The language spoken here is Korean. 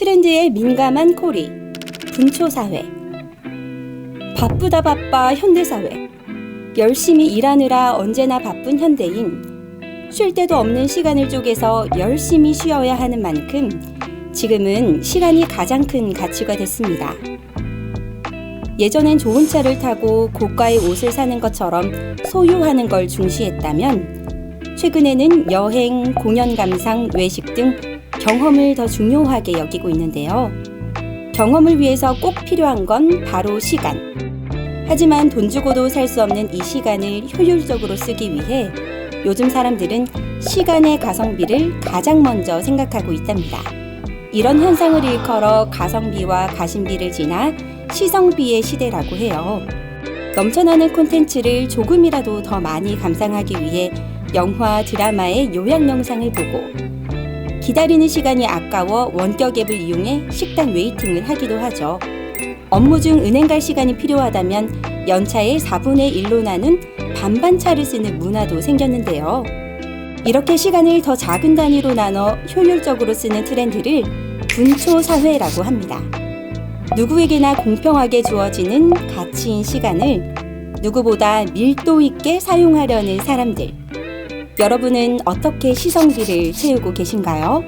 트렌드에 민감한 코리, 분초사회. 바쁘다 바빠 현대사회. 열심히 일하느라 언제나 바쁜 현대인. 쉴 때도 없는 시간을 쪼개서 열심히 쉬어야 하는 만큼 지금은 시간이 가장 큰 가치가 됐습니다. 예전엔 좋은 차를 타고 고가의 옷을 사는 것처럼 소유하는 걸 중시했다면 최근에는 여행, 공연 감상, 외식 등 경험을 더 중요하게 여기고 있는데요. 경험을 위해서 꼭 필요한 건 바로 시간. 하지만 돈 주고도 살 수 없는 이 시간을 효율적으로 쓰기 위해 요즘 사람들은 시간의 가성비를 가장 먼저 생각하고 있답니다. 이런 현상을 일컬어 가성비와 가심비를 지나 시성비의 시대라고 해요. 넘쳐나는 콘텐츠를 조금이라도 더 많이 감상하기 위해 영화, 드라마의 요약 영상을 보고 기다리는 시간이 아까워 원격 앱을 이용해 식당 웨이팅을 하기도 하죠. 업무 중 은행 갈 시간이 필요하다면 연차의 4분의 1로 나눈 반반차를 쓰는 문화도 생겼는데요. 이렇게 시간을 더 작은 단위로 나눠 효율적으로 쓰는 트렌드를 분초 사회라고 합니다. 누구에게나 공평하게 주어지는 가치인 시간을 누구보다 밀도 있게 사용하려는 사람들. 여러분은 어떻게 시성비를 채우고 계신가요?